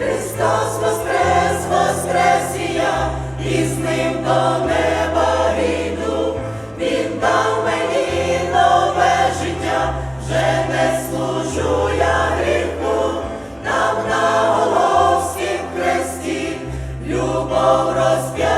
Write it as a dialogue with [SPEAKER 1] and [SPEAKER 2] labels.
[SPEAKER 1] Христос воскрес, воскрес і я, і з ним до неба йду, Він дав мені нове життя, вже не служу я гріху, нам на головськім хресті, любов розп'я.